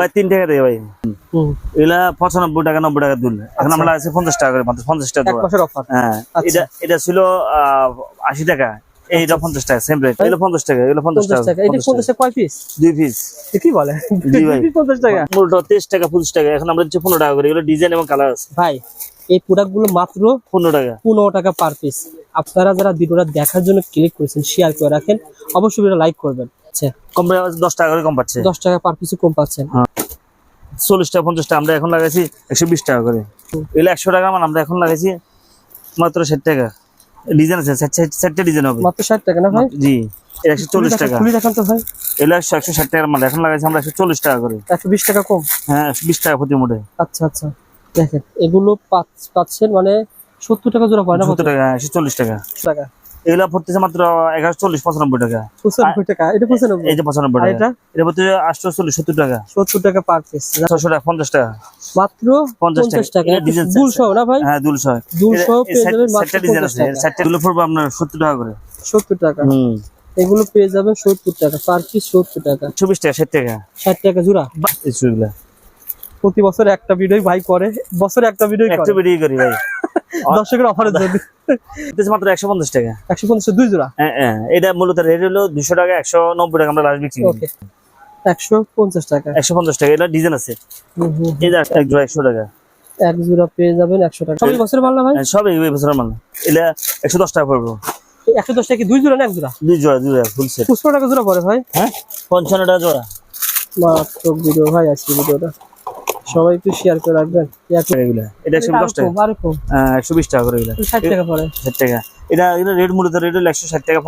ভাই তিন টাকা দেয় ভাই। এগুলা পঁচানব্বই টাকা নব্বই টাকা দুল। এখন আমরা আছে পঞ্চাশ টাকা করে মাত্র পঞ্চাশ টাকা হ্যাঁ আচ্ছা। এটা এটা ছিল আশি টাকা। এইটা পঞ্চাশ টাকা সেম রেট এগুলো পঞ্চাশ টাকা এগুলো পঞ্চাশ টাকা। টাকা। পঞ্চাশ টাকা কয় পিস দুই পিস কি বলে? পঞ্চাশ টাকা। মূলটা তেইশ টাকা পঁচিশ টাকা। এখন আমরা দিচ্ছি পনেরো টাকা করে। এগুলো ডিজাইন এবং কালার আছে। ভাই এই প্রোডাক্টগুলো মাত্র পনেরো টাকা। পনেরো টাকা পার পিস আপনারা যারা ভিডিওটা দেখার জন্য ক্লিক করেছেন শেয়ার করে রাখেন অবশ্যই ভিডিও লাইক করবেন। আচ্ছা কম দশ টাকা করে কম পাচ্ছে। দশ টাকা পার পিসে কম পাচ্ছেন চল্লিশ টাকা পঞ্চাশ টাকা আমরা এখন লাগাইছি একশো বিশ টাকা করে। এগুলো একশো টাকা মানে আমরা এখন লাগাইছি মাত্র ষাট টাকা। ডিজাইন আছে ষাট- ষাট- ষাটটা ডিজাইন হবে। মাত্র ষাট টাকা না ভাই? জি একশো চল্লিশ টাকা। খুলি দেখান তো ভাই। এগুলো একশো একশো ষাট টাকার মাল এখন লাগাইছি আমরা একশো চল্লিশ টাকা করে। একশো বিশ টাকা কম? হ্যাঁ একশো বিশ টাকা প্রতি মুঠে আচ্ছা আচ্ছা। দেখেন এগুলো পাচ্ছ- পাচ্ছেন মানে সত্তর টাকা জোড়া পড়ে না সত্তর টাকা একশো চল্লিশ টাকা। টাকা। এগুলো পড়তেছে মাত্র এগারো চল্লিশ পঁচানব্বই টাকা। পঁচানব্বই টাকা এটা পঁচানব্বই। এই যে পঁচানব্বই টাকা। এটা? পড়তেছে আটশো চল্লিশ সত্তর টাকা। সত্তর টাকা পার পিস ছশো টাকা পঞ্চাশ টাকা। মাত্র পঞ্চাশ টাকা। না ভাই? হ্যাঁ দুলশো। দুলশো পেয়ে ডিজাইন আছে। টাকা। গুলো পড়বে আপনার সত্তর টাকা করে। সত্তর টাকা। হুম। এগুলো পেয়ে যাবেন সত্তর টাকা। পার পিস সত্তর টাকা। চব্বিশ টাকা ষাট টাকা। ষাট টাকা জোড়া। এই প্রতি বছর একটা ভিডিও ভাই করে। বছরে একটা ভিডিও একটু বেরিয়ে করি ভাই। দর্শকের অফারের জন্য। মাত্র একশো পঞ্চাশ টাকা। একশো পঞ্চাশ দুই জোড়া? হ্যাঁ হ্যাঁ এটা মূলত রেট হলো দুশো টাকা একশো নব্বই টাকা আমরা লাস্ট বিক্রি করি। একশো পঞ্চাশ টাকা। একশো পঞ্চাশ টাকা এটা ডিজাইন আছে। এক জোড়া একশো টাকা। এক জোড়া পেয়ে যাবেন একশো টাকা। সবই বছরের মাল না ভাই? হ্যাঁ, সব এই বছরের মাল এটা একশো দশ টাকা পড়ব। একশো দশ টাকা কি দুই জোড়া না এক জোড়া? দুই জোড়া দুই জোড়া ফুল সেট টাকা জোড়া পড়ে ভাই। হ্যাঁ পঞ্চান্ন টাকা জোড়া। মাত্র ভিডিও ভাই আজকে ভিডিওটা সবাই একটু শেয়ার করে রাখবেন। এগুলা। এটা টাকা। আরও কম হ্যাঁ টাকা করে এগুলা। ষাট টাকা পড়ে। ষাট টাকা। এটা এটা মূলত পড়ে। টাকা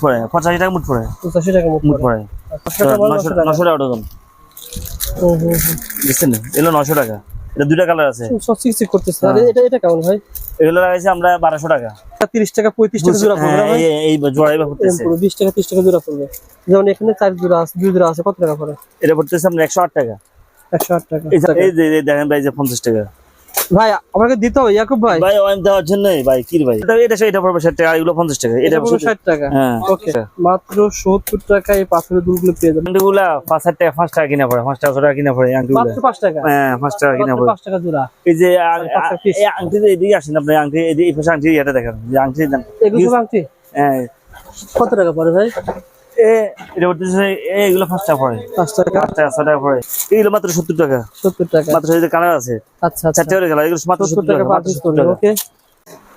পড়ে। পঁচাশি টাকা মুখ মুঠ পড়ে। টাকা। ডজন। বুঝছেন এটা দুটা কালার আছে। চিক চিক করতেছে। আরে এটা এটা কেমন ভাই? এগুলো লাগাইছি আমরা বারোশো টাকা। তিরিশ টাকা পঁয়ত্রিশ টাকা জোড়া পড়বে হ্যাঁ, ভাই? এই- জোড়াই বা টাকা তিরিশ টাকা জোড়া পড়বে। যেমন এখানে চার জোড়া আছে দুই জোড়া আছে কত টাকা পড়ে? এটা পড়তেছে একশো আট টাকা। একশো আট টাকা। এই যে- দেখেন ভাই যে পঞ্চাশ টাকা। ভাই আমাকে দিতে হবে ইয়াকুব ভাই। ভাই ওয়ান দেওয়ার জন্য ভাই কি ভাই? এটা এটা পড়বে ষাট টাকা এগুলো পঞ্চাশ টাকা এটা পড়বে ষাট টাকা। হ্যাঁ। ওকে মাত্র সত্তর টাকা এই পাথরের দুলগুলো পেয়ে যাবেন। পাঁচ হাজার টাকা পাঁচ টাকা কিনা পড়ে পাঁচ টাকা টাকা কিনা পড়ে মাত্র পাঁচ টাকা? হ্যাঁ পাঁচ টাকা কিনা পড়ে। পাঁচ টাকা জোড়া। এই যে piece। এই আংটি এদিকে আসেন আপনি আংটি এই পাশে আংটি এটা দেখেন যে আংটি দেন। এগুলো আংটি? হ্যাঁ। কত টাকা পড়ে ভাই? এটা পড়তেছে এ এগুলো টাকা পড়ে। পাঁচ টাকা? পাঁচ টাকা ছ টাকা পড়ে। এগুলো মাত্র সত্তর টাকা। সত্তর টাকা। মাত্র এই যে কালার আছে আচ্ছা আচ্ছা। চারটে করে এগুলো মাত্র সত্তর সত্তর টাকা টাকা পার মাত্র পিস 70 টাকা। ওকে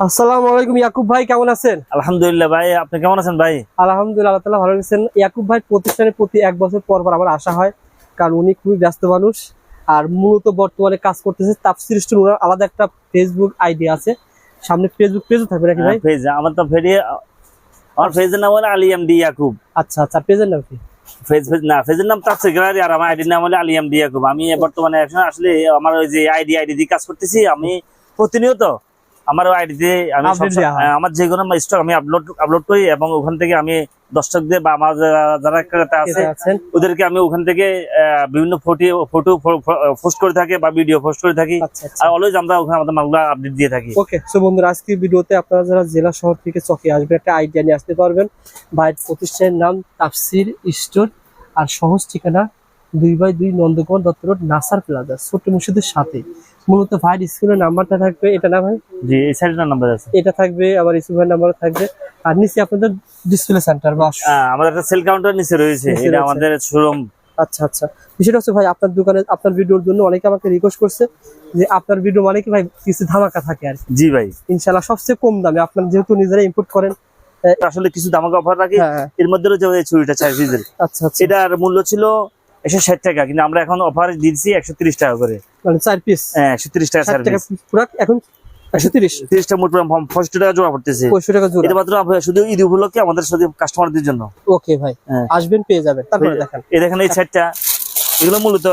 আসসালামু আলাইকুম ইয়াকুব ভাই কেমন আছেন? আলহামদুলিল্লাহ ভাই আপনি কেমন আছেন ভাই? আলহামদুলিল্লাহ আল্লাহ ভালো রেখেছেন ইয়াকুব ভাই প্রতিষ্ঠানে প্রতি এক বছর পর পর আমার আসা হয় কারণ উনি খুবই ব্যস্ত মানুষ। আর মূলত বর্তমানে কাজ করতেছে তাপসির ওনার আলাদা একটা ফেসবুক আইডি আছে। সামনে ফেসবুক পেজও থাকবে নাকি ভাই? ফেজ আমার তো ফেরিয়ে আমার ফেজের নাম হলো আলিয়াম ডি ইয়াকুব। আচ্ছা আচ্ছা পেজের নাম কি? ফেজ ফেজ না ফেজের নাম তাপসির গ্যালারি আর আমার আইডির নাম হলো আলিয়াম ডি ইয়াকুব। আমি বর্তমানে আসলে আমার ওই যে আইডি আইডি দিয়ে কাজ করতেছি আমি প্রতিনিয়ত আমার আইডিতে আমি হয়। আমার যে কোনো স্টক আমি আপলোড আপলোড করি এবং ওখান থেকে আমি দর্শকদের বা আমার যারা- ক্রেতা আছে ওদেরকে আমি ওখান থেকে বিভিন্ন ফটো ফটো পোস্ট করে থাকি বা ভিডিও পোস্ট করে থাকি। আচ্ছা আচ্ছা। আর অলওয়েজ আমরা ওখানে আমাদের মালগুলো আপডেট দিয়ে থাকি। ওকে সো বন্ধুরা আজকে ভিডিওতে আপনারা যারা জেলা শহর থেকে চকে আসবেন একটা আইডিয়া নিয়ে আসতে পারবেন। ভাইয়ের প্রতিষ্ঠানের নাম তাফসির স্টোর আর সহজ ঠিকানা দুই বাই দুই নন্দকুমার দত্ত রোড নাসার প্লাজা ছোট্ট মসজিদের সাথে। মূলত ভাইয়ের স্কুলের নাম্বারটা থাকবে এটা না ভাই? জি এই সাইডটার নাম্বার আছে। এটা থাকবে আবার ইসু ভাইয়ের নাম্বার থাকবে। আর নিচে আপনাদের ডিসপ্লে সেন্টার বা হ্যাঁ, আমাদের একটা সেল কাউন্টার নিচে রয়েছে। এটা আমাদের শোরুম আচ্ছা আচ্ছা। বিষয়টা হচ্ছে ভাই আপনার দোকানে আপনার ভিডিওর জন্য অনেকে আমাকে রিকোয়েস্ট করছে যে আপনার ভিডিও মানে কি ভাই কিছু ধামাকা থাকে আর জি ভাই। ইনশাল্লাহ সবচেয়ে কম দামে আপনার যেহেতু নিজেরা ইম্পোর্ট করেন আসলে কিছু ধামাকা অফার রাখি হ্যাঁ এর মধ্যে রয়েছে ছুরিটা চার পিসের। আচ্ছা আচ্ছা। এটার মূল্য ছিল একশো ষাট টাকা কিন্তু আমরা এখন অফার দিচ্ছি একশো তিরিশ টাকা করে। মানে চার পিস হ্যাঁ একশো তিরিশ টাকা চার পিস এখন একশো তিরিশ। মোট পঁয়ষট্টি টাকা জোড়া পড়তেছে। পঁয়ষট্টি টাকা জোড়া। এটা মাত্র শুধু ঈদ উপলক্ষে আমাদের সাথে কাস্টমারদের জন্য। ওকে ভাই হ্যাঁ। আসবেন পেয়ে যাবেন। তারপরে দেখেন। এই দেখেন এই সেটটা এগুলো মূলত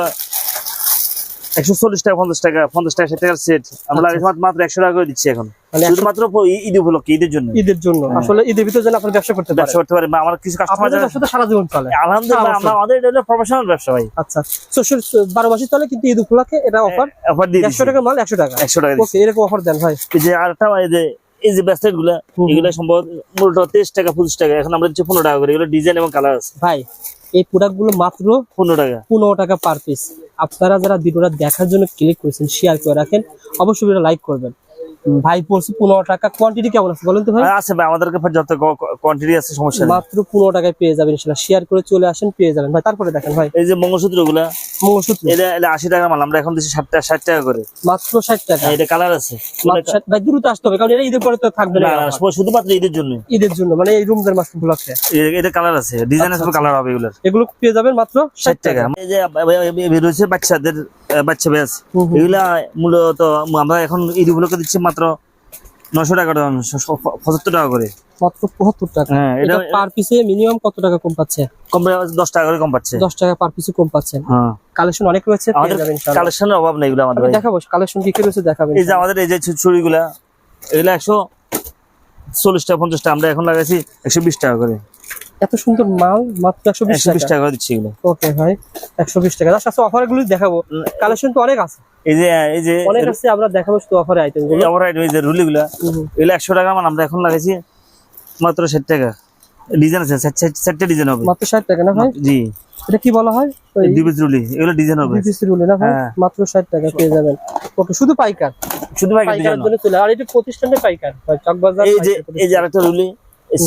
একশো চল্লিশ টাকা পঞ্চাশ টাকা পঞ্চাশ টাকা ষাট টাকার সেট আমরা আচ্ছা। মাত্র- একশো টাকা করে দিচ্ছি এখন। শুধুমাত্র ঈদ উপলক্ষে ঈদের জন্য। ঈদের জন্য। আসলে ঈদের ভিতরে যেন আপনার ব্যবসা করতে ব্যবসা করতে পারে আমার কিছু কাস্টমার সারা জীবন চলে। আলহামদুলিল্লাহ আমরা আমাদের এটা প্রফেশনাল ব্যবসা ভাই। আচ্ছা। ষোল বারো মাসের চলে কিন্তু ঈদ উপলক্ষে এটা অফার অফার দিয়ে একশো টাকা মাল একশো টাকা। একশো টাকা ওকে এরকম অফার দেন ভাই। যে আরেকটা এই যে এই যে ব্যাস্টেটগুলা। এগুলো সম্ভবত মূলত তেইশ টাকা পঁচিশ টাকা। এখন আমরা দিচ্ছি পনেরো টাকা করে। এগুলো ডিজাইন এবং কালার আছে। ভাই এই প্রোডাক্টগুলো মাত্র পনেরো টাকা। পনেরো টাকা পার পিস আপনারা যারা ভিডিওটা দেখার জন্য ক্লিক করেছেন শেয়ার করে রাখেন অবশ্যই লাইক করবেন। ভাই বলছি পনেরো টাকা। কোয়ান্টিটি কেমন আছে বলেন তো ভাই? আছে ভাই আমাদের কাছে যত কোয়ান্টিটি আছে সমস্যা নেই। মাত্র পনেরো টাকায় পেয়ে যাবেন ইনশাল্লাহ। শেয়ার করে চলে আসেন পেয়ে যাবেন। ভাই তারপরে দেখেন ভাই। এই যে মঙ্গলসূত্রগুলা মঙ্গলসূত্র। এটা এটা আশি টাকা মাল আমরা এখন দিচ্ছি ষাট টাকা ষাট টাকা করে। মাত্র ষাট টাকা। হ্যাঁ, এটা কালার আছে। মাত্র 60 ভাই দ্রুত আসতে হবে কারণ এটা ঈদের পরে তো থাকবে না। শুধুমাত্র ঈদের জন্য। ঈদের জন্য মানে এই রুমদের মাস উপলক্ষে এটা কালার আছে। ডিজাইন আছে কালার হবে এগুলোর। এগুলো পেয়ে যাবেন মাত্র ষাট টাকা। এই যে বাচ্চাদের বাচ্চা ব্যাস। এগুলা মূলত আমরা এখন উপলক্ষে দিচ্ছি মাত্র নশো টাকা পঁচাত্তর টাকা করে। মাত্র পঁচাত্তর টাকা। হ্যাঁ এটা এটা পার পিসে মিনিমাম কত টাকা কম পাচ্ছে? কম দশ টাকা করে কম পাচ্ছে। দশ টাকা পার পিসে কম পাচ্ছেন হ্যাঁ। কালেকশন অনেক রয়েছে যাবেন ইনশাআল্লাহ। কালেকশনের অভাব নেই এগুলো আমাদের দেখাবো কালেকশন কি কি রয়েছে দেখাবেন এই যে আমাদের এই যে এগুলা একশো চল্লিশ টাকা পঞ্চাশ টাকা আমরা এখন লাগাইছি একশো বিশ টাকা করে। এত সুন্দর মাল মাত্র একশো বিশ টাকা। দিচ্ছি এগুলো। ওকে ভাই একশো বিশ টাকা। জাস্ট আজকে অফারগুলো দেখাবো। কালেকশন তো অনেক আছে। এই যে এই যে অনেক আছে আমরা দেখাবো শুধু অফারের আইটেমগুলো। আমার এই যে রুলি গুলা এগুলো একশো টাকা মানে আমরা এখন লাগাইছি মাত্র ষাট টাকা। ডিজাইন আছে ডিজাইন হবে। মাত্র ষাট টাকা না ভাই? জি। এটা কি বলা হয়? রুলি এগুলো ডিজাইন হবে। না ভাই? হ্যাঁ। মাত্র ষাট টাকা পেয়ে যাবেন। ওকে শুধু পাইকার? শুধু আর এটা প্রতিষ্ঠানের পাইকার। চকবাজার এই যে এই যে আরেকটা রুলি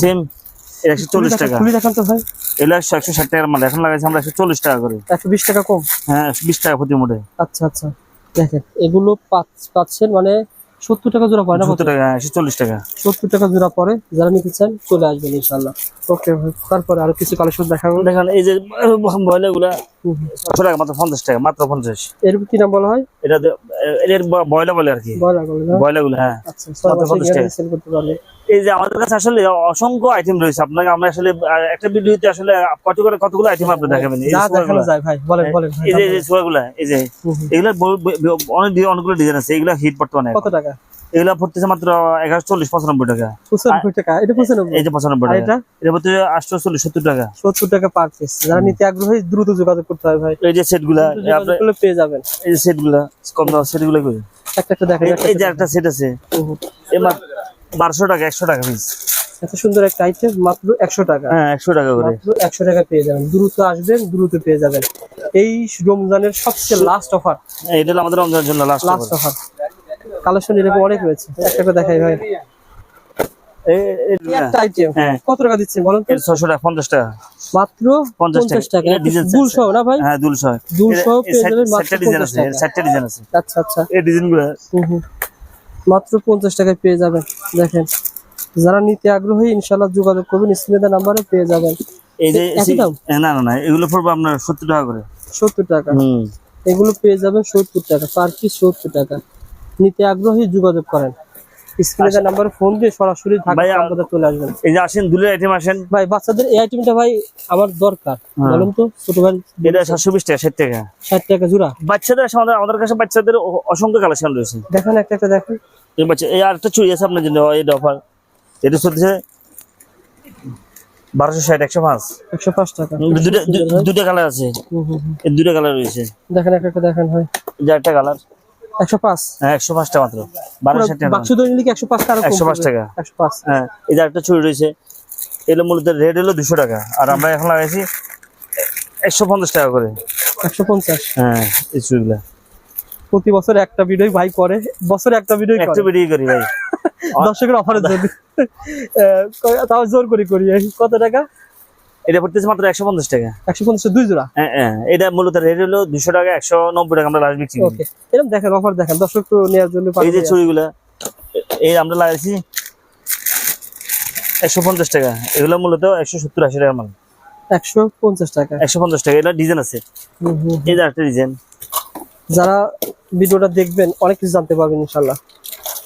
সেম একশো চল্লিশ টাকা। খুলি দেখান তো ভাই। এগুলো একশো একশো ষাট টাকার মাল এখন লাগাইছি আমরা একশো চল্লিশ টাকা করে। একশো বিশ টাকা কম? হ্যাঁ বিশ টাকা প্রতি মোটে আচ্ছা আচ্ছা। দেখেন এগুলো পাচ্ছ- পাচ্ছেন মানে সত্তর টাকা জোড়া পড়ে না সত্তর টাকা একশো চল্লিশ টাকা। সত্তর টাকা জোড়া পড়ে যারা নিতে চান চলে আসবেন ইনশাল্লাহ ওকে তারপরে আরও কিছু কালেকশন দেখাবো। দেখান এই যে বয়লা গুলা হুম হুম। ছশো টাকা মাত্র পঞ্চাশ টাকা মাত্র পঞ্চাশ। এর কি নাম বলা হয়? এটা এর বয়লা বলে আর কি। বয়লা বলে না? বয়লা গুলো হ্যাঁ। আচ্ছা সব মাত্র পঞ্চাশ টাকা। সেল করতে পারবে এই যে আমাদের কাছে আসলে অসংখ্য আইটেম রয়েছে। আপনাকে আমরা আসলে একটা ভিডিওতে আসলে কত করে কতগুলো আইটেম আপনি দেখাবেন? এই যে যা এই। এগুলা ব- অনেক অনেকগুলো ডিজাইন আছে। এগুলা হিট বর্তমানে কত টাকা? এগুলা পড়তেছে মাত্র এগারো চল্লিশ পঁচানব্বই টাকা। পঁচানব্বই টাকা এটা পঁচানব্বই। এই যে পঁচানব্বই টাকা। এটা? এটা আটশো চল্লিশ সত্তর টাকা। সত্তর টাকা পার পিস যারা নিতে আগ্রহী দ্রুত যোগাযোগ করতে হবে ভাই। এই যে সেটগুলা পেয়ে যাবেন। এই যে সেটগুলা কম দাম সেটগুলা কই? একটা একটা দেখেন এই- এই যে একটা সেট আছে। হুম। বারোশো টাকা একশো টাকা পিস এত সুন্দর একটা আইটেম মাত্র একশো টাকা। হ্যাঁ একশো টাকা করে। মাত্র একশো টাকা পেয়ে যাবেন। দ্রুত আসবেন দ্রুত পেয়ে যাবেন। এই রমজানের সবচেয়ে লাস্ট অফার এটা আমাদের রমজানের জন্য লাস্ট অফার কালেকশন এরকম অনেক রয়েছে। একটা করে দেখাই ভাই। হ্যাঁ। কত টাকা দিচ্ছেন বলেন ছশো টাকা পঞ্চাশ টাকা। মাত্র পঞ্চাশ টাকা। সহ না ভাই? হ্যাঁ চারটা ডিজাইন আছে। আছে। আচ্ছা আচ্ছা। এই ডিজাইনগুলো হুম হুম। মাত্র পঞ্চাশ টাকায় পেয়ে যাবেন। দেখেন। যারা নিতে আগ্রহী ইনশাল্লাহ যোগাযোগ করবেন। স্ক্রিনে নাম্বারে পেয়ে যাবেন। এই যে একই দাম? এ, না না না। এগুলো পড়বে আপনার সত্তর টাকা করে। সত্তর টাকা। হুম। এগুলো পেয়ে যাবেন সত্তর টাকা। পার পিস সত্তর টাকা। নিতে আগ্রহী যোগাযোগ করেন। স্ক্রিনে নাম্বারে ফোন দিয়ে সরাসরি ঢাকা চলে আসবেন। এই যে আসেন দুলের আইটেম আসেন। ভাই বাচ্চাদের এই আইটেমটা ভাই আমার দরকার হ্যাঁ। বলুন তো ছোট ভাই এটা সাতশো বিশ টাকা টাকা। ষাট টাকা জোড়া। বাচ্চাদের আমাদের আমাদের কাছে বাচ্চাদের অসংখ্য কালেকশন রয়েছে। দেখেন একটা একটা দেখেন। এই বাচ্চা এই আরেকটা চুড়ি আছে আপনার জন্য এই অফার এটা চলছে বারোশো ষাট একশো পাঁচ। একশো পাঁচ টাকা। দুটা কালার আছে। দুটা কালার রয়েছে। দেখেন একটা একটা দেখেন ভাই। এই যে একটা কালার একশো পাঁচ? হ্যাঁ একশো পাঁচ টাকা মাত্র। বারোশো টাকা। বাক্স দই নিলে একশো পাঁচ টাকা 105 টাকা। একশো পাঁচ। হ্যাঁ এই যে একটা চুড়ি রয়েছে এগুলো মূলত রেট হলো দুশো টাকা। আর আমরা এখন লাগাইছি একশো পঞ্চাশ টাকা করে। একশো পঞ্চাশ? হ্যাঁ এই চুড়িগুলো প্রতি বছর একটা ভিডিও ভাই করে বছরে একটা ভিডিও একটু বেরিয়ে করি ভাই। দর্শকের অফারের জন্য তাও জোর করে করি। কত টাকা? এটা পড়তেছে মাত্র একশো পঞ্চাশ টাকা একশো পঞ্চাশ দুই জোড়া হ্যাঁ হ্যাঁ এটা মূলত রেট হলো দুশো টাকা একশো নব্বই টাকা আমরা লাস্ট বিক্রি এরকম দেখেন অফার দেখেন দর্শক নেওয়ার জন্য এই যে চুড়িগুলা এই আমরা লাগাইছি একশো পঞ্চাশ টাকা এগুলো মূলত একশো সত্তর আশি টাকা মাল একশো পঞ্চাশ টাকা একশো পঞ্চাশ টাকা এটা ডিজাইন আছে। এই যে একটা ডিজাইন যারা ভিডিওটা দেখবেন অনেক কিছু জানতে পারবেন ইনশাল্লাহ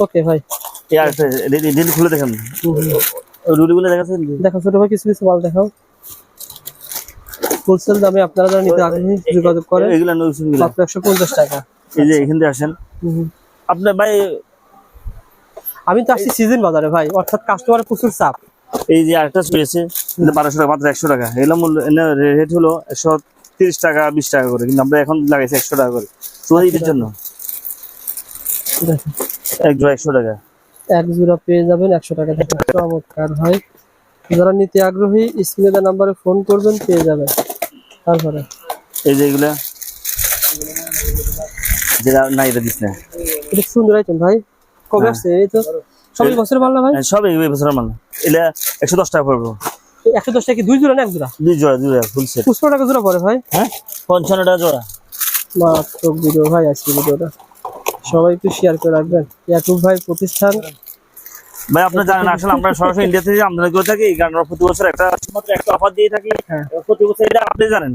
ওকে ভাই এই আরেকটা খুলে দেখেন। রুলিগুলো দেখাচ্ছেন দেখো ছোট ভাই কিছু কিছু মাল দেখাও হোলসেল দামে আপনারা যারা নিতে আগ্রহী যোগাযোগ করেন এগুলো। মাত্র একশো পঞ্চাশ টাকা। এই যে এখান থেকে আসেন। আপনার ভাই আমি তো আসছি সিজন বাজারে ভাই অর্থাৎ কাস্টমারের প্রচুর চাপ। এই যে আরেকটা পেয়েছে বারোশো টাকা মাত্র একশো টাকা। এগুলো মূল্য রেট হলো একশো তিরিশ টাকা বিশ টাকা করে কিন্তু আমরা এখন লাগাইছি একশো টাকা করে। ঈদের জন্য? এক জোড়া একশো টাকা। এক জোড়া পেয়ে যাবেন একশো টাকা চমৎকার হয় যারা নিতে আগ্রহী স্ক্রিনে দেওয়া নাম্বারে ফোন করবেন পেয়ে যাবেন। তারপরে? এই যে এগুলা যেটা না এটা দিস না এটা সুন্দর আইটেম ভাই। কবে হ্যাঁ। আসছে? এই তো সবই বছরের মাল না ভাই? হ্যাঁ, সব এই বছরের মাল এটা একশো দশ টাকা পড়ব। একশো দশ টাকা কি দুই জোড়া না এক জোড়া? দুই জোড়া দুই জোড়া ফুল সেট টাকা জোড়া পড়ে ভাই। হ্যাঁ পঞ্চান্ন টাকা জোড়া। মারাত্মক ভিডিও ভাই আজকে ভিডিওটা সবাই একটু শেয়ার করে রাখবেন। ইয়াকুব ভাই প্রতিষ্ঠান ভাই আপনি জানেন আসলে আমরা সরাসরি ইন্ডিয়া থেকে আমদানি করে থাকি এই কারণে প্রতি বছর একটা শুধুমাত্র একটা অফার দিয়ে থাকি। হ্যাঁ। প্রতি বছর এটা আপনি জানেন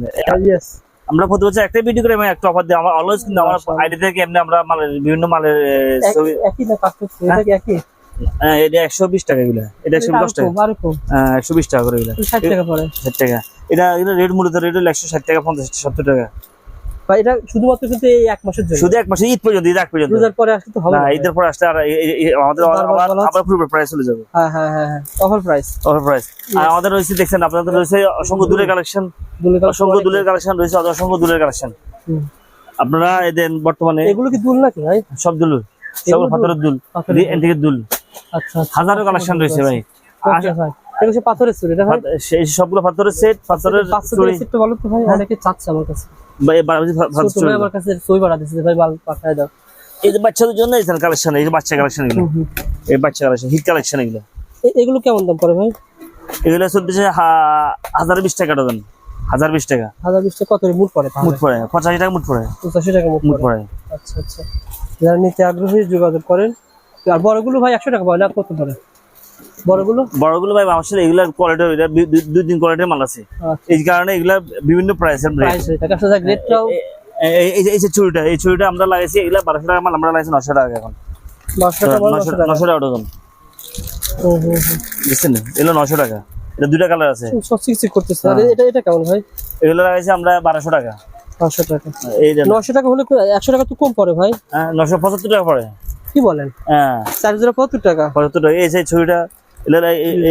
ইয়েস আমরা প্রতি বছর একটাই ভিডিও করে একটা অফার দিই। আমার অলওয়েজ কিন্তু আমার আইডি থেকে এমনি আমরা মালের বিভিন্ন মালের ছবি একই না কি একই? হ্যাঁ, এটা একশো বিশ টাকা এগুলা এটা একশো দশ টাকা। হ্যাঁ, একশো বিশ টাকা করে এগুলা ষাট টাকা পড়ে। ষাট টাকা। এটা এটা রেট মূলত রেট হলো একশো ষাট টাকা পঞ্চাশ সত্তর টাকা। ভাই এটা শুধুমাত্র কিন্তু এই এক মাসের জন্য? শুধু এক মাসে ঈদ পর্যন্ত ঈদ এক পর্যন্ত। রোজার পরে আসলে তো হবে না না। ঈদের পর আসলে আর এ- এ- এ- আমাদের আবার পূর্বের প্রাইস চলে যাবে। হ্যাঁ হ্যাঁ হ্যাঁ হ্যাঁ। অফার প্রাইস অফার প্রাইস আর আমাদের রয়েছে দেখছেন আপনাদের রয়েছে অসংখ্য দূরের কালেকশন অসংখ্য দূরের কালেকশন রয়েছে অসংখ্য দূরের কালেকশন আপনারা এদের বর্তমানে এগুলো কি দুল নাকি ভাই? সব দুল। সব পাথরের দুল। দুল। আচ্ছা আচ্ছা। হাজারো কালেকশন রয়েছে ভাই। পাথরের চুরি সবগুলো পাথরের সেট পাথরের চুড়ি। বলো তো ভাই। অনেকে চাচ্ছে আমার কাছে। বা এই বারোজি ফা- ফাথর ছোট চুড়ি। ভাই আমার কাছে সই বাড়া দিচ্ছে ভাই মাল পাঠায় দাও। এই যে বাচ্চাদের জন্য এই কালেকশন এই বাচ্চা কালেকশন এগুলো। এই বাচ্চা কালেকশন হিট কালেকশন এগুলো। এগুলো কেমন দাম পড়ে ভাই? এগুলো চলতেছে হাজার বিশ টাকা ডজন। হাজার বিশ টাকা। হাজার বিশ টাকা কত মুট পড়ে মুঠ পড়ে পঁচাশি টাকা পড়ে। পঁচাশি টাকা মুট পড়ে। আচ্ছা আচ্ছা। যারা নিতে আগ্রহী যোগাযোগ করেন। আর বড়গুলো ভাই একশো টাকা পড়ে না কত পড়ে বড়গুলো? বড়গুলো ভাই আসলে এগুলা কোয়ালিটি এটা দুই- তিন কোয়ালিটির মাল আছে। এই কারণে এগুলা বিভিন্ন প্রাইসের প্রাইস হয়ে থাকে আসলে গ্রেডটাও এই যে এই এই চুড়িটা আমরা লাগাইছি এগুলা বারোশো টাকা মাল আমরা লাগাইছি নশো টাকা এখন। বারোশো টাকা বলে নশো নশো টাকা ডজন হুম হুম হুম বুঝছেন? এগুলো নশো টাকা। এটা দুইটা কালার আছে। করতেছে। এটা এটা কেমন ভাই? এগুলো লাগাইছি আমরা বারোশো টাকা। পাঁচশো টাকা। নশো হলে একশো টাকা তো কম পড়ে ভাই। নশো পঁচাত্তর টাকা পড়ে। কি বলেন? হ্যাঁ। চার কত টাকা। পঁচাত্তর টাকা। এই ছবিটা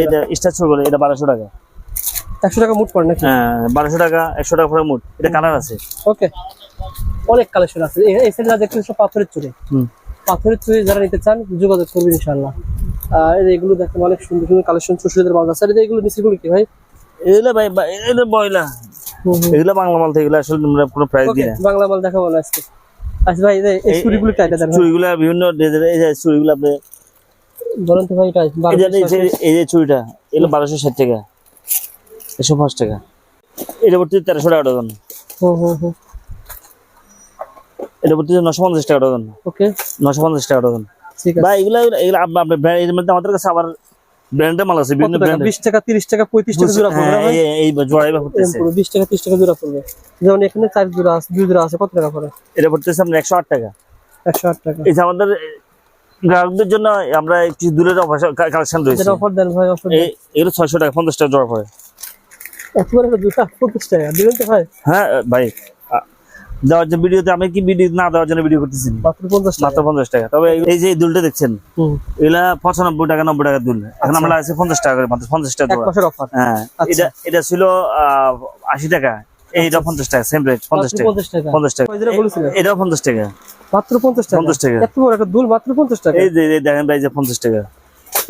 এটা স্টার বলে এটা বারোশো টাকা। একশো টাকা মুট পড়ে নাকি? হ্যাঁ বারোশো টাকা একশো টাকা করে মোট। এটা কালার আছে। ওকে। অনেক কালেকশন আছে। এই- এই সাইডে দেখতে সব পাথরের চুড়ি। পাথরের চুড়ি যারা নিতে চান যোগাযোগ করবেন ইনশাল্লাহ আর এগুলো দেখেন অনেক সুন্দর সুন্দর কালেকশন বাজার। আছে আর এগুলো কি ভাই? এগুলো ভাই এগুলো বয়লা এগুলো বাংলা মাল থেকে এগুলো আসলে আমরা কোনো প্রাইস দিই না। বাংলা মাল দেখাবো না আজকে। আচ্ছা ভাই এই চুড়িগুলো দেন চুড়িগুলো বিভিন্ন এই চুড়িগুলো আপনি বলেন তো ভাই এটা এই যে- চুড়িটা এগুলো বারোশো ষাট টাকা। একশো পাঁচ টাকা। এটা পড়তে তেরোশো টাকা ডজন। এটা নশো পঞ্চাশ টাকা ডজন। ওকে। নশো পঞ্চাশ টাকা ডজন। ঠিক আছে। বা এগুলো এগুলো আপনার মধ্যে আমাদের কাছে আবার ব্র্যান্ডের মাল আছে বিভিন্ন ব্র্যান্ড বিশ টাকা তিরিশ টাকা পঁয়ত্রিশ টাকা জোড়া পড়বে না এই জোড়াই বা পড়তেছে। এরকম বিশ টাকা তিরিশ টাকা জোড়া পড়বে। যেমন এখানে চার জোড়া আছে দুই জোড়া আছে কত টাকা পড়ে? এটা পড়তেছে আপনার একশো আট টাকা। একশো আট টাকা। এই আমাদের গ্রাহকদের জন্য আমরা একটু দূরের কালেকশন রয়েছে। অফার দেন ভাই অফার এই এগুলো ছয়শো টাকা পঞ্চাশ টাকা জোড়া পড়ে একবার জোড়া পঁচিশ টাকা দিবেন তো ভাই? হ্যাঁ ভাই দেওয়ার জন্য ভিডিওতে আমি কি ভিডিও না দেওয়ার জন্য ভিডিও করতেছি। মাত্র পঞ্চাশ টাকা। মাত্র পঞ্চাশ টাকা। তবে এই- যে দুলটা দেখছেন হুম। এগুলা পঁচানব্বই টাকা নব্বই টাকা দুল। এখন আমরা আছে পঞ্চাশ টাকা করে মাত্র পঞ্চাশ টাকা এক জোড়া অফার হ্যাঁ আচ্ছা। এটা এটা ছিল আহ, আশি টাকা। এইটা পঞ্চাশ টাকা সেম রেট পঞ্চাশ মাত্র টাকা। পঞ্চাশ টাকা। পঞ্চাশ টাকা। এটাও মাত্র পঞ্চাশ টাকা? পঞ্চাশ টাকা। এত বড় একটা দুল মাত্র পঞ্চাশ টাকা? এই যে দেখেন ভাই যে পঞ্চাশ টাকা।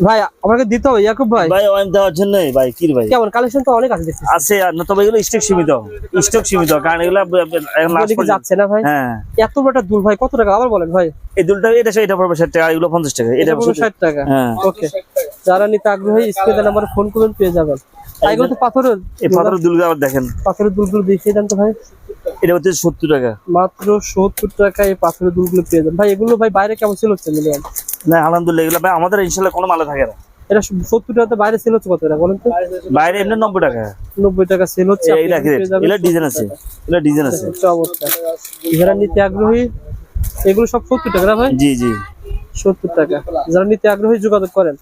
ভাই আমাকে দিতে হবে ইয়াকুব ভাই। ভাই দেওয়ার জন্যই ভাই কি ভাই? কেমন? কালেকশন তো অনেক আছে দেখছি। আছে আর না তবে এগুলো স্টক সীমিত। স্টক সীমিত কারণ এগুলো এখন last পর্যন্ত- যাচ্ছে না ভাই? হ্যাঁ। এত বড় দুল ভাই কত টাকা? আবার বলেন ভাই। এই দুলটা এটা এটা পড়বে ষাট টাকা এগুলো পঞ্চাশ টাকা এটা এটা পুরো ষাট টাকা। হ্যাঁ। ওকে। যারা নিতে আগ্রহী স্ক্রিনে নাম্বারে ফোন করবেন পেয়ে যাবেন। এগুলো তো পাথরের? এই পাথরের দুলগুলো আবার দেখেন। পাথরের দুলগুলো দেখিয়ে দেন তো ভাই? এটা হচ্ছে সত্তর টাকা। মাত্র সত্তর টাকায় এই পাথরের দুলগুলো পেয়ে ভাই এগুলো ভাই বাইরে কেমন সেল হচ্ছে মিলিয়ন? না আলহামদুলিল্লাহ এগুলো ভাই আমাদের ইনশাল্লাহ কোনো মালে থাকে না। এটা সত্তর টাকাতে বাইরে সেল হচ্ছে কত টাকা বলেন তো? বাইরে এমনি নব্বই টাকা। নব্বই টাকা সেল হচ্ছে ডিজাইন আছে ডিজাইন আছে। যারা নিতে আগ্রহী এগুলো সব সত্তর টাকা না ভাই? জি জি। সত্তর টাকা। যারা নিতে আগ্রহী যোগাযোগ করেন।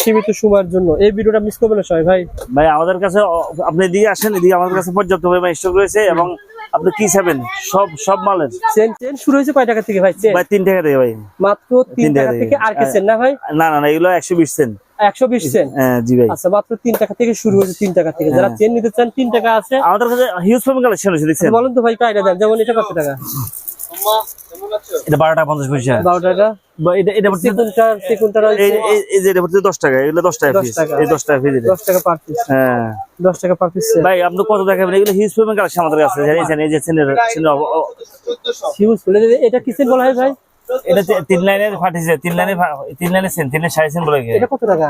সীমিত সময়ের জন্য। এই ভিডিওটা মিস করবেন না সবাই। ভাই ভাই আমাদের কাছে আপনি এদিকে আসেন এদিকে আমাদের কাছে পর্যাপ্ত পরিমাণ স্টক রয়েছে এবং আপনি কি চাবেন সব সব মালের। চেন চেন শুরু হয়েছে কয় টাকা থেকে ভাই চেন ভাই তিন টাকা থেকে ভাই। মাত্র তিন তিন টাকা টাকা থেকে। আর কি। চেন না ভাই? না না না এগুলো একশো বিশ সেন্ট একশো বিশ চেন হ্যাঁ জি ভাই। আচ্ছা মাত্র তিন টাকা থেকে শুরু হয়েছে তিন টাকা থেকে। যারা চেন নিতে চান তিন টাকা আছে। আমাদের কাছে হিউজ পরিমাণ কালেকশন রয়েছে দেখছেন? বলেন তো ভাই কয়টা দেন? যেমন এটা কত টাকা? এটা বারো টাকা পঞ্চাশ পয়সা বারো টাকা এটা এই যে এটা দশ টাকা এগুলো দশ টাকা পিস এই দশ টাকা পিস দশ টাকা পার পিস হ্যাঁ দশ টাকা পার পিস ভাই আপনি কত দেখাবেন এগুলো হিউজ পরিমাণ কালেকশন আমাদের কাছে জানিয়েছেন এই যে সিনের সিনের হিউজ এটা বলা হয় ভাই এটা তিন লাইনের ফাটিছে তিন লাইনে তিন লাইনের সেন তিন সাড়ে সেন বলে এটা কত টাকা?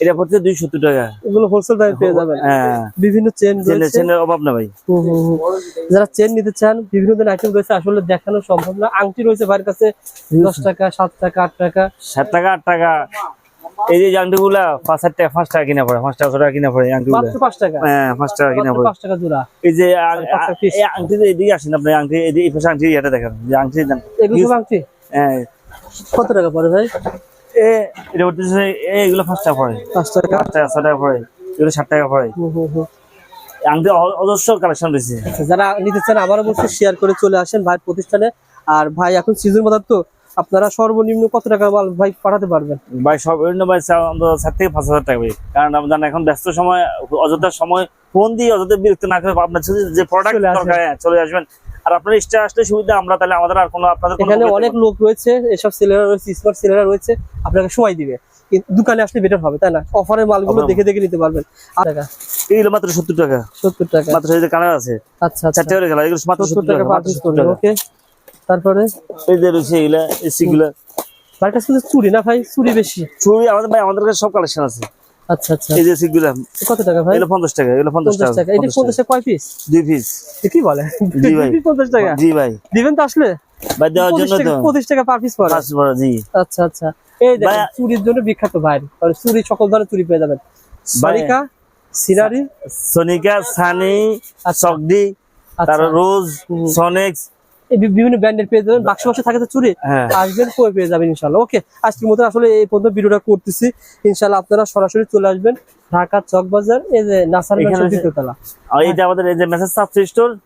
এটা পড়ছে দুই সত্তর টাকা। এগুলো হোলসেল দামে পেয়ে যাবেন। হ্যাঁ। বিভিন্ন চেন চেনের অভাব না ভাই। যারা চেন নিতে চান বিভিন্ন আইটেম রয়েছে আসলে দেখানো সম্ভব না। আংটি রয়েছে ভাইয়ের কাছে দশ টাকা সাত টাকা আট টাকা। সাত টাকা আট টাকা। এই যে আংটি গুলা পাঁচ হাজার টাকা পাঁচ টাকা কিনা পড়ে পাঁচ টাকা টাকা কিনা পড়ে আংটি গুলা পাঁচ টাকা? হ্যাঁ পাঁচ টাকা কিনা পড়ে। পাঁচ টাকা জোড়া। এই যে আং- পাঁচ টাকা piece। এই আংটি এদিকে আসেন আপনি আংটি এই পাশে আংটি এটা দেখেন যে আংটি দেন এগুলো আংটি? কত টাকা পড়ে ভাই? এ এটা পাঁচ টাকা পড়ে। পাঁচ টাকা? পাঁচ টাকা ছ টাকা পড়ে। এগুলো ষাট টাকা পড়ে। অজস্র কালেকশন রয়েছে। যারা নিতে চান আবারও বলছি শেয়ার করে চলে আসেন ভাই প্রতিষ্ঠানে। আর ভাই এখন সিজন বাজার তো আপনারা সর্বনিম্ন কত টাকা মাল ভাই পাঠাতে পারবেন? ভাই সব বিভিন্ন ভাই চার থেকে পাঁচ হাজার টাকা কারণ আপনার এখন ব্যস্ত সময় অযথার সময় ফোন দিয়ে অযথা বিরক্ত না করে আপনার যে প্রোডাক্ট হ্যাঁ, চলে আসবেন। আর আপনার ইচ্ছা আসলে সুবিধা আমরা তাহলে আমাদের আর কোনো আপনাদের এখানে অনেক লোক রয়েছে এসব সেলার রয়েছে স্মার্ট সেলার রয়েছে আপনাকে সময় দিবে। কিন্তু দোকানে আসলে বেটার হবে তাই না? অফারের মালগুলো দেখে দেখে নিতে পারবেন। আট টাকা। এগুলো মাত্র সত্তর টাকা। সত্তর টাকা। মাত্র এই যে কালার আছে। আচ্ছা আচ্ছা। চারটে করে এগুলো মাত্র সত্তর সত্তর টাকা টাকা পার মাত্র পিস 70 করবে টাকা। ওকে। তারপরে? এই যে রয়েছে এগুলা এসি গুলা। ভাইটা শুধু চুরি না ভাই? চুরি বেশি। চুড়ি আমাদের ভাই আমাদের কাছে সব কালেকশন আছে। আচ্ছা আচ্ছা। এই যে এসি গুলা। কত টাকা ভাই? এগুলো পঞ্চাশ টাকা এগুলো পঞ্চাশ পঞ্চাশ টাকা। টাকা। এটা পঞ্চাশ টাকা কয় পিস দুই পিস কি বলে? জি ভাই। পঞ্চাশ টাকা। জি ভাই। দিবেন তো আসলে? ভাই দেওয়ার জন্য তো। পঁচিশ টাকা পার পিস পড়ে। পাঁচ বড় জি। আচ্ছা আচ্ছা। এই দেখেন চুরির জন্য বিখ্যাত ভাই মানে চুরি সকল ধরনের চুরি পেয়ে যাবেন। সারিকা সিনারি। সোনিকা সানি সকডি আচ্ছা। তার রোজ হুম। সনেক্স বিভিন্ন ব্র্যান্ডের পেয়ে যাবেন। বাক্স বাক্সে থাকে তো চুরি হ্যাঁ। আসবেন কই পেয়ে যাবেন ইনশাল্লাহ। ওকে আজকের মতো আসলে এই পর্যন্ত ভিডিওটা করতেছি। ইনশাল্লাহ আপনারা সরাসরি চলে আসবেন ঢাকা চক বাজার এই যে নাসার যে- দ্বিতীয়তলা আর এইটা আমাদের এই যে মেসেজ সাব স্টোর।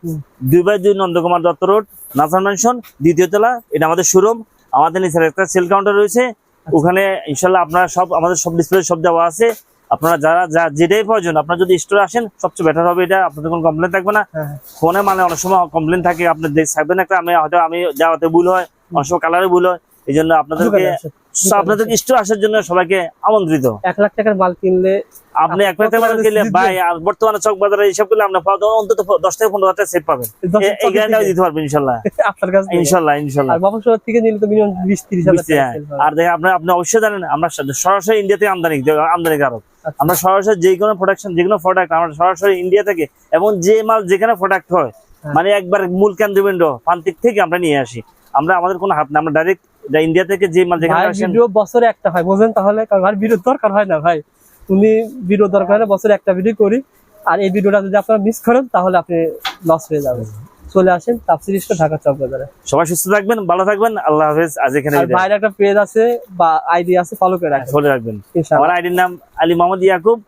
দুই বাই দুই নন্দকুমার দত্ত রোড নাসার ম্যানশন দ্বিতীয় তলা এটা আমাদের শোরুম আমাদের নিচে একটা সেল কাউন্টার রয়েছে। আচ্ছা। ওখানে ইনশাল্লাহ আপনারা সব আমাদের সব ডিসপ্লে সব দেওয়া আছে। আপনারা যারা যা যেটাই প্রয়োজন আপনারা যদি স্টোরে আসেন সবচেয়ে বেটার হবে এটা। আপনাদের কোনো কমপ্লেন থাকবে না। হ্যাঁ। হ্যাঁ। ফোনে মানে অনেক সময় কমপ্লেন থাকে আপনি দেখবেন একটা আমি হয়তো আমি যাওয়াতে ভুল হয় অনেক সময় কালারে ভুল হয় এই জন্য আপনাদেরকে আপনাদের স্টোর আসার জন্য সবাইকে আমন্ত্রিত। এক লাখ টাকার মাল কিনলে আপনি এক লাখ কত টাকা টাকা ভাই আর বর্তমানে চক বাজারে এইসব করলে আপনার অন্তত দশ থেকে পনেরো হাজার টাকা সেট পাবেন এই গ্যারান্টি দিতে পারবেন ইনশাল্লাহ। আপনার কাছে ইনশাল্লাহ ইনশাল্লাহ। আর বাবু শহর থেকে নিলে তো মিনিমাম বিশ তিরিশ হাজার হ্যাঁ। আর দেখেন আপনি আপনি অবশ্যই জানেন আমরা সরাসরি ইন্ডিয়া থেকে আমদানি আমদানি কারক। আমরা সরাসরি যে কোনো প্রোডাকশন যে কোনো প্রোডাক্ট আমরা সরাসরি ইন্ডিয়া থেকে এবং যে মাল যেখানে প্রোডাক্ট হয় হ্যাঁ। মানে একবার মূল কেন্দ্রবিন্দু প্রান্তিক থেকে আমরা নিয়ে আসি। আমরা আমাদের কোনো হাত না আমরা ডাইরেক্ট ইন্ডিয়া থেকে যে মাল যেখানে ভিডিও বছরে একটা হয় বোঝেন তাহলে? কারণ ভিডিও দরকার হয় না ভাই। উনি ভিডিও দরকার না বছরে একটা ভিডিও করি। আর এই ভিডিওটা যদি আপনারা মিস করেন তাহলে আপনি লস হয়ে যাবেন। চলে আসেন তাফসির স্টোর ঢাকা চক বাজারে সবাই সুস্থ থাকবেন ভালো থাকবেন আল্লাহ হাফেজ আজ এখানে। ভাইয়ের একটা পেজ আছে বা আইডি আছে ফলো করে রাখবেন ফলো রাখবেন। ইনশাআল্লাহ। আমার আইডির নাম আলী মোহাম্মদ ইয়াকুব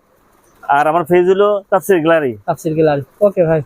আর আমার ফেজ হলো তাফসির গ্যালারি। তাফসির গ্যালারি। ওকে ভাই।